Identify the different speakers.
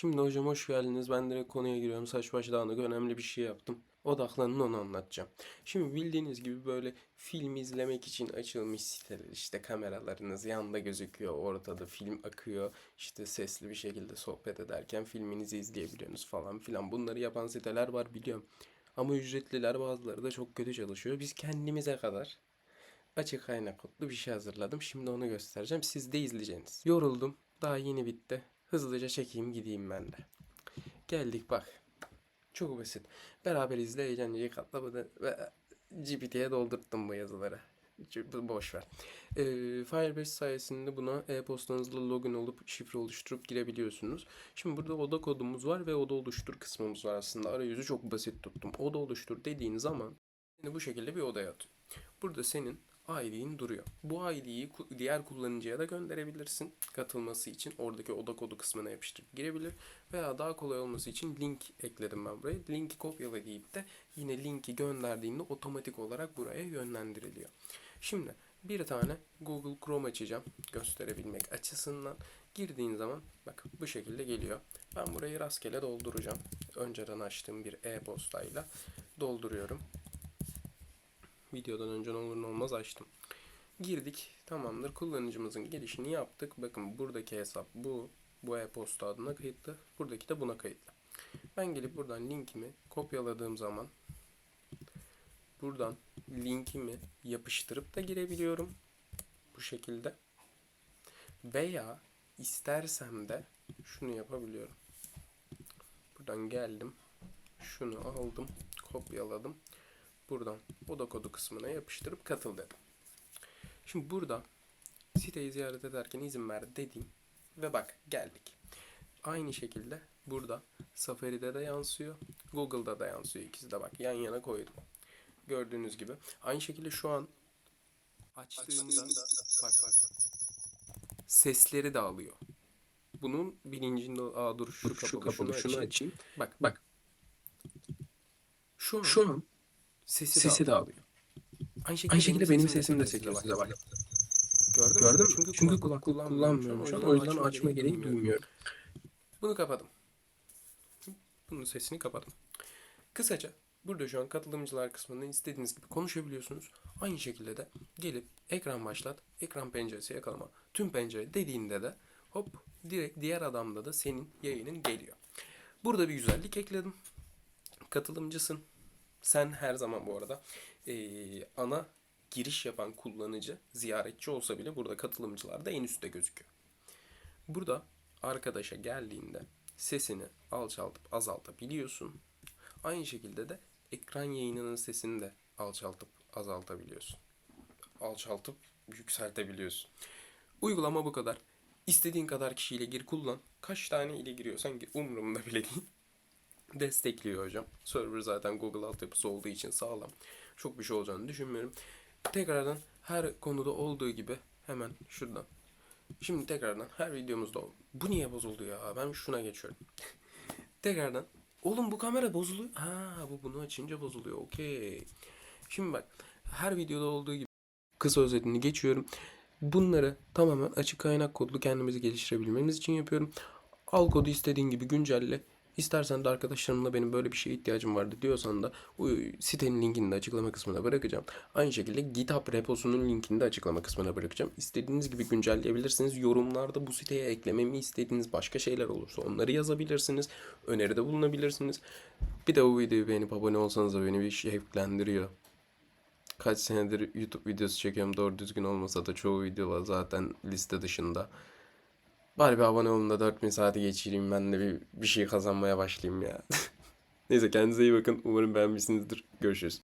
Speaker 1: Şimdi hocam hoş geldiniz. Ben direkt konuya giriyorum. Saç baş dağınık önemli bir şey yaptım. Odaklanın onu anlatacağım. Şimdi bildiğiniz gibi böyle film izlemek için açılmış siteler işte kameralarınız yanda gözüküyor ortada film akıyor işte sesli bir şekilde sohbet ederken filminizi izleyebiliyorsunuz falan filan bunları yapan siteler var biliyorum. Ama ücretliler bazıları da çok kötü çalışıyor. Biz kendimize kadar açık kaynak kodlu bir şey hazırladım. Şimdi onu göstereceğim. Siz de izleyeceksiniz. Yoruldum. Daha yeni bitti. Hızlıca çekeyim gideyim ben de. Geldik bak. Çok basit. Beraber izle eğlenceyi katla bu da- ve GPT'ye doldurttum bu yazıları. Boş ver. Ee, Firebase sayesinde buna e-postanızla login olup şifre oluşturup girebiliyorsunuz. Şimdi burada oda kodumuz var ve oda oluştur kısmımız var aslında. Arayüzü çok basit tuttum. Oda oluştur dediğin zaman seni bu şekilde bir odaya atıyor. Burada senin ID'in duruyor. Bu ID'yi diğer kullanıcıya da gönderebilirsin. Katılması için oradaki oda kodu kısmına yapıştırıp girebilir. Veya daha kolay olması için link ekledim ben buraya. Linki kopyala deyip de yine linki gönderdiğimde otomatik olarak buraya yönlendiriliyor. Şimdi bir tane Google Chrome açacağım gösterebilmek açısından. Girdiğin zaman bak bu şekilde geliyor. Ben burayı rastgele dolduracağım. Önceden açtığım bir e-postayla dolduruyorum. Videodan önce ne olur ne olmaz açtım. Girdik. Tamamdır. Kullanıcımızın girişini yaptık. Bakın buradaki hesap bu. Bu e-posta adına kayıtlı. Buradaki de buna kayıtlı. Ben gelip buradan linkimi kopyaladığım zaman buradan linkimi yapıştırıp da girebiliyorum. Bu şekilde. Veya istersem de şunu yapabiliyorum. Buradan geldim. Şunu aldım. Kopyaladım. Buradan oda kodu kısmına yapıştırıp katıl dedim. Şimdi burada siteyi ziyaret ederken izin ver dedim ve bak geldik. Aynı şekilde burada Safari'de de yansıyor, Google'da da yansıyor. İkisi de bak yan yana koydum. Gördüğünüz gibi. Aynı şekilde şu an açtığımda bak bak. Sesleri de alıyor. Bunun bilincinde aa dur şu,
Speaker 2: Şu
Speaker 1: kapalı,
Speaker 2: kapalı şunu
Speaker 1: açayım.
Speaker 2: açayım.
Speaker 1: Bak
Speaker 2: Bak
Speaker 1: şu an
Speaker 2: şu an
Speaker 1: sesi,
Speaker 2: sesi
Speaker 1: de alıyor. Aynı şekilde,
Speaker 2: Aynı şekilde benim sesim de size bak.
Speaker 1: Gördün,
Speaker 2: Gördün
Speaker 1: mü?
Speaker 2: mü? Çünkü kulaklık kullanmıyorum şu an. O yüzden açma gereği duymuyorum.
Speaker 1: Bunu kapadım. Bunun sesini kapadım. Kısaca burada şu an katılımcılar kısmında istediğiniz gibi konuşabiliyorsunuz. Aynı şekilde de gelip ekran başlat, ekran penceresi yakalama, tüm pencere dediğinde de hop direkt diğer adamda da senin yayının geliyor. Burada bir güzellik ekledim. Katılımcısın. Sen her zaman bu arada eee, ana giriş yapan kullanıcı ziyaretçi olsa bile burada katılımcılar da en üstte gözüküyor. Burada arkadaşa geldiğinde sesini alçaltıp azaltabiliyorsun. Aynı şekilde de ekran yayınının sesini de alçaltıp azaltabiliyorsun. Alçaltıp yükseltebiliyorsun. Uygulama bu kadar. İstediğin kadar kişiyle gir kullan. Kaç tane ile giriyorsan gir. Umurumda bile değil. Destekliyor hocam. Server zaten Google altyapısı olduğu için sağlam. Çok bir şey olacağını düşünmüyorum. Tekrardan her konuda olduğu gibi hemen şuradan Şimdi tekrardan her videomuzda bu niye bozuldu ya? Ben şuna geçiyorum. tekrardan oğlum bu kamera bozuluyor. Ha bu bunu açınca bozuluyor. Okey. Şimdi bak her videoda olduğu gibi kısa özetini geçiyorum. Bunları tamamen açık kaynak kodlu kendimizi geliştirebilmemiz için yapıyorum. Al kodu istediğin gibi güncelle. İstersen de arkadaşlarımla benim böyle bir şeye ihtiyacım vardı diyorsan da o sitenin linkini de açıklama kısmına bırakacağım. Aynı şekilde GitHub reposunun linkini de açıklama kısmına bırakacağım. İstediğiniz gibi güncelleyebilirsiniz. Yorumlarda bu siteye eklememi istediğiniz başka şeyler olursa onları yazabilirsiniz. Öneride bulunabilirsiniz. Bir de bu videoyu beğenip abone olsanız da beni bir şevklendiriyor. Kaç senedir YouTube videosu çekiyorum doğru düzgün olmasa da çoğu videolar zaten liste dışında. Bari bir abone olun da 4000 saati geçireyim ben de bir, bir şey kazanmaya başlayayım ya. Neyse kendinize iyi bakın. Umarım beğenmişsinizdir. Görüşürüz.